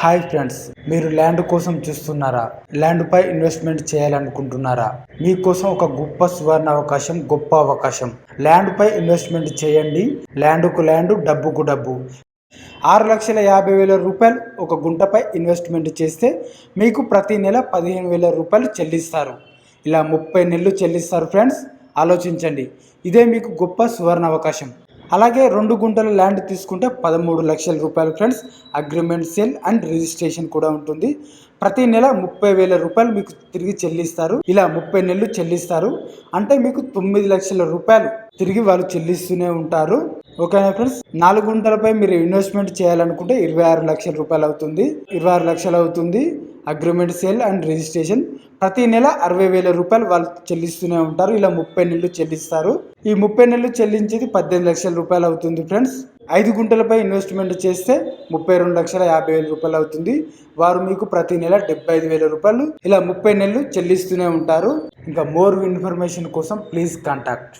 Hi friends మీరు land కోసం చూస్తున్నారా? ల్యాండ్ పై ఇన్వెస్ట్మెంట్ చేయాలనుకుంటున్నారా? మీకోసం ఒక గొప్ప సువర్ణ అవకాశం గొప్ప అవకాశం. ల్యాండ్ పై ఇన్వెస్ట్మెంట్ చేయండి. ల్యాండ్కు ల్యాండ్ డబ్బుకు డబ్బు. ఆరు లక్షల యాభై వేల రూపాయలు ఒక గుంటపై ఇన్వెస్ట్మెంట్ చేస్తే మీకు ప్రతి నెల పదిహేను వేల రూపాయలు చెల్లిస్తారు. ఇలా ముప్పై నెలలు చెల్లిస్తారు ఫ్రెండ్స్. ఆలోచించండి. ఇదే మీకు గొప్ప సువర్ణ అవకాశం. అలాగే రెండు గుంటల ల్యాండ్ తీసుకుంటే పదమూడు లక్షల రూపాయలు friends. Agreement sale and registration కూడా ఉంటుంది. ప్రతి నెల ముప్పై వేల రూపాయలు మీకు తిరిగి చెల్లిస్తారు. ఇలా ముప్పై నెలలు చెల్లిస్తారు. అంటే మీకు తొమ్మిది లక్షల రూపాయలు తిరిగి వాళ్ళు చెల్లిస్తూనే ఉంటారు. ఓకేనా ఫ్రెండ్స్ నాలుగు గుంటలపై మీరు ఇన్వెస్ట్మెంట్ చేయాలనుకుంటే ఇరవై ఆరు లక్షల రూపాయలు అవుతుంది. ఇరవై ఆరు లక్షలు అవుతుంది. అగ్రిమెంట్ సేల్ అండ్ రిజిస్ట్రేషన్ ప్రతి నెల అరవై వేల రూపాయలు వాళ్ళు చెల్లిస్తూనే ఉంటారు. ఇలా ముప్పై నెలలు చెల్లిస్తారు. ఈ ముప్పై నెలలు చెల్లించేది పద్దెనిమిది లక్షల రూపాయలు అవుతుంది ఫ్రెండ్స్ ఐదు గుంటలపై ఇన్వెస్ట్మెంట్ చేస్తే ముప్పై రెండు లక్షల యాభై వేల రూపాయలు అవుతుంది. వారు మీకు ప్రతి నెల డెబ్బై ఐదు వేల రూపాయలు. ఇలా ముప్పై నెలలు చెల్లిస్తూనే ఉంటారు. ఇంకా మోర్ ఇన్ఫర్మేషన్ కోసం ప్లీజ్ కాంటాక్ట్